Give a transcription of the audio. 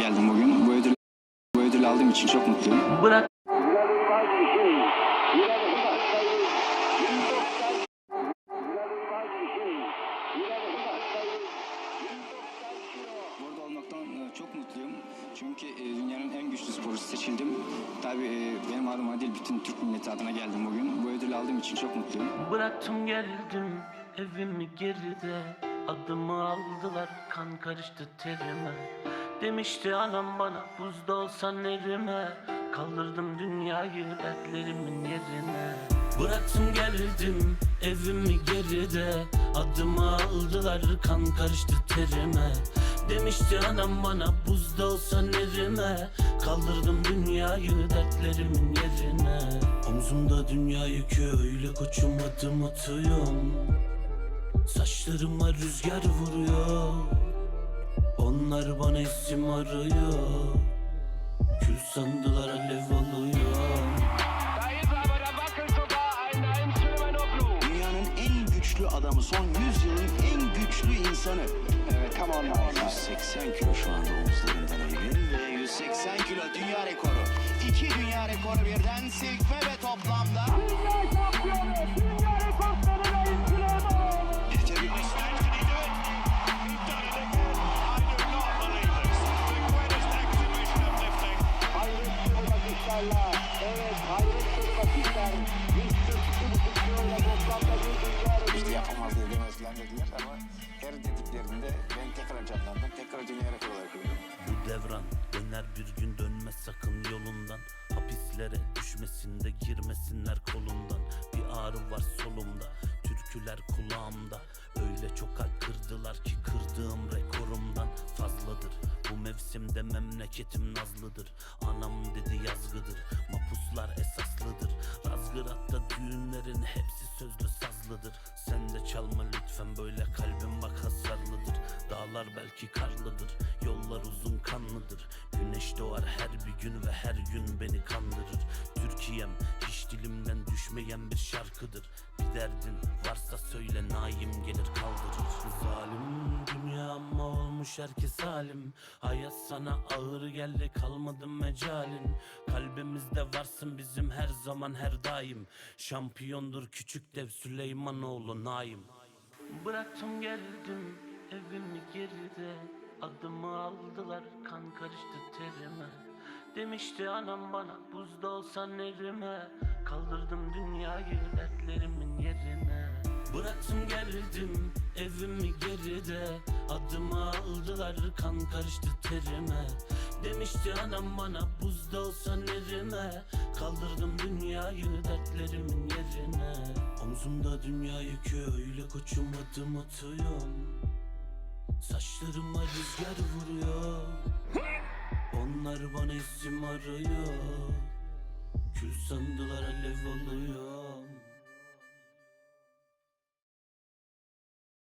geldim bugün. Bu ödül bu ödülü aldığım için çok mutluyum. Bırak Burada olmaktan e, çok mutluyum. Çünkü e, dünyanın en güçlü sporcusu seçildim. Tabii e, benim adıma değil bütün Türk milleti adına geldim bugün. Bu ödülü aldığım için çok mutluyum. Bıraktım geldim evimi geride Adımı aldılar kan karıştı terime Demişti anam bana buzda olsan erime Kaldırdım dünyayı dertlerimin yerine. Bıraktım geldim evimi geride Adımı aldılar kan karıştı terime. Demişti anam bana buzda olsan erime Kaldırdım dünyayı dertlerimin yerine. Omzumda dünya yükü öyle koçum adım atıyorum. Saçlarıma rüzgar vuruyor İsim arıyor Kül sandılar alev alıyor. Dünyanın en güçlü adamı, son 100 yılın en güçlü insanı. Evet, tamam. 180 kilo şu anda omuzlarından Eylül ve 180 kilo dünya rekoru. İki dünya rekoru birden silkme ve toplamda. Tebrik dediklerinde ben tekrar canlandım. Tekrar rekoru olarak kırdım. Bu devran döner bir gün dönmez sakın yolundan. Hapislere düşmesinde girmesinler kolundan. Bir ağrı var solumda türküler kulağımda. Öyle çok kalp kırdılar ki kırdığım rekorumdan fazladır. Bu mevsimde memleketim nazlıdır. Anam dedi yazgıdır Mapuslar esaslıdır. Razgırat'ta düğünlerin hepsi sözlü sazlıdır. Sen de çalma lütfen böyle kalbim bak hasarlıdır Dağlar belki karlıdır Yollar uzun kanlıdır. Güneş doğar her bir gün ve her gün beni kandırır. Türkiye'm hiç dilimden düşmeyen bir şarkıdır. Bir derdin varsa söyle naim gelir kaldırır. Zalim dünya ama olmuş herkes halim Hayat sana ağır geldi kalmadı mecalin. Kalbimizde varsın bizim her zaman her daim. Şampiyondur küçük dev Süleymanoğlu Naim. Bıraktım geldim evimi geride Adımı aldılar kan karıştı terime. Demişti anam bana buzda olsan erime Kaldırdım dünyayı dertlerimin yerine. Bıraktım geldim evimi geride. Adımı aldılar kan karıştı terime. Demişti anam bana buzda olsan erime Kaldırdım dünyayı dertlerimin yerine. Omzumda dünya yükü öyle koçum adım atıyorum Saçlarıma rüzgar vuruyor. Onlar bana isim arıyor. Kül sandılar alev alıyor.